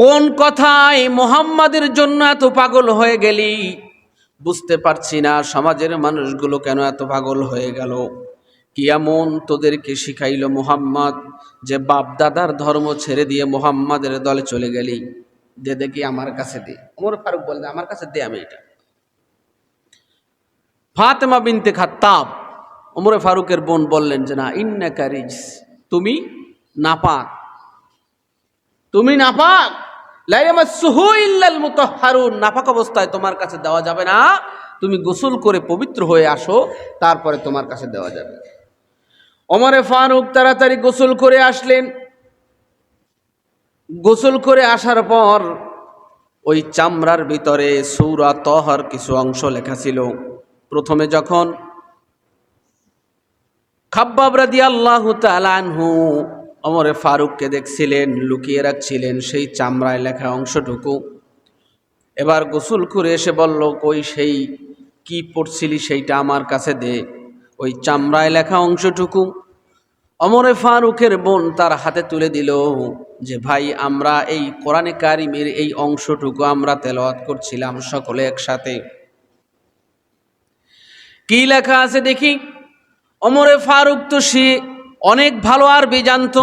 কোন কথায় মোহাম্মদের জন্য এত পাগল হয়ে গেলি? বুঝতে পারছি না, সমাজের মানুষগুলো কেন এত পাগল হয়ে গেল? কি এমন তোদেরকে শিখাইল মোহাম্মদ যে বাপ দাদার ধর্ম ছেড়ে দিয়ে মোহাম্মদের দলে চলে গেলি? দে দেখি আমার কাছে দে। ওমর ফারুক বলে আমার কাছে দে, আমি এটা। ফাতেমা বিনতে খাত্তাব, ওমরে ফারুকের বোন বললেন যে, না ইন্না কারিজ তুমি নাপাক। তুমি নাপাক? নাপাক অবস্থায় তোমার কাছে দেওয়া যাবে না। তুমি গোসল করে পবিত্র হয়ে আসো, তারপরে তোমার কাছে দেওয়া যাবে। ওমরে ফারুক তাড়াতাড়ি গোসল করে আসলেন। গোসল করে আসার পর ওই চামড়ার ভিতরে সৌরা তহর কিছু অংশ লেখা ছিল। প্রথমে যখন খাব্বাব রাদি আল্লাহ আনহু অমরে ফারুককে দেখছিলেন, লুকিয়ে রাখছিলেন সেই চামড়ায় লেখা অংশটুকু। এবার গোসল করে এসে বলল, কই সেই, কি পড়ছিলি সেইটা আমার কাছে দে। ওই চামড়ায় লেখা অংশটুকু। অমরে ফারুকের বোন তার হাতে তুলে দিল যে, ভাই, আমরা এই কোরআনে কারিমের এই অংশটুকু আমরা তেলাওয়াত করছিলাম সকলে একসাথে। কি লেখা আছে দেখি? অমরে ফারুক তো সে অনেক ভালো আরবি জানতো।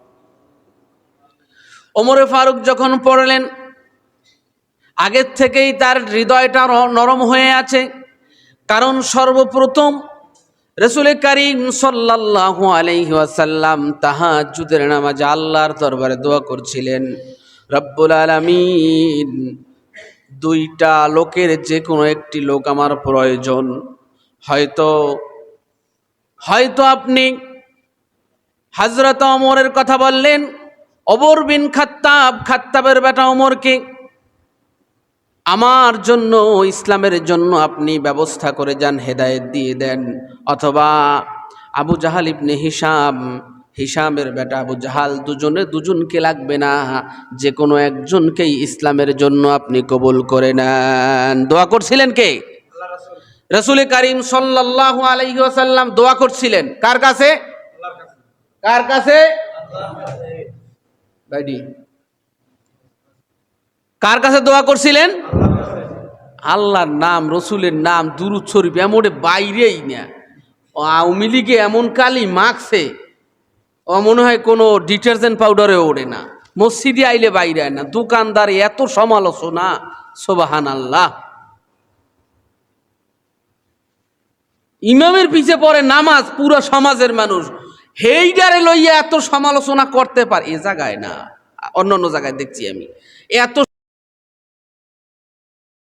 ওমরে ফারুক যখন পড়লেন, আগের থেকেই তার হৃদয়টা নরম হয়ে আছে। কারণ সর্বপ্রথম রসুল করিম সাল্লাল্লাহু আলাইহি তাহা তাহাজ্জুদের নামাজে আল্লাহর দরবারে দোয়া করছিলেন। রব্বুল আলামিন, দুইটা লোকের যে কোনো একটি লোক আমার প্রয়োজন। হয়তো হয়তো আপনি হাজরত অমরের কথা বললেন অমর বিন খাত্তাব, খাত্তাবের বেটা অমরকে আমার জন্য, ইসলামের জন্য আপনি ব্যবস্থা করে যান, হেদায়েত দিয়ে দেন। অথবা আবু জাহাল ইবনে হিসাম হিসামের বেটা আবু জাহাল, দুজনে, দুজনকে লাগবে না। যে কোনো একজনকেই ইসলামের জন্য আপনি কবুল করে নেন। দোয়া করছিলেন কে? রসুল করিম সাল্লাহ আলাইহি ওয়াসাল্লাম দোয়া করছিলেন। কার কাছে? কার কাছে? কার কাছে দোয়া করছিলেন? আল্লাহর নাম, রসুলের নাম, দুরুদ শরীফ এমন বাইরেই না। আওয়ামী লীগে এমন কালি মাখছে, ও মনে হয় কোনো ডিটারজেন্ট পাউডারে ওড়ে না। মসজিদে আইলে বাইরে না, দোকানদার এত সমালোচনা সোবাহান আল্লাহ ইমামের পিছে পড়ে নামাজ, পুরো সমাজের মানুষ। হেইডারে লইয়া এত সমালোচনা করতে পারে, এ জায়গায় না। অন্য অন্য জায়গায় দেখছি আমি। এত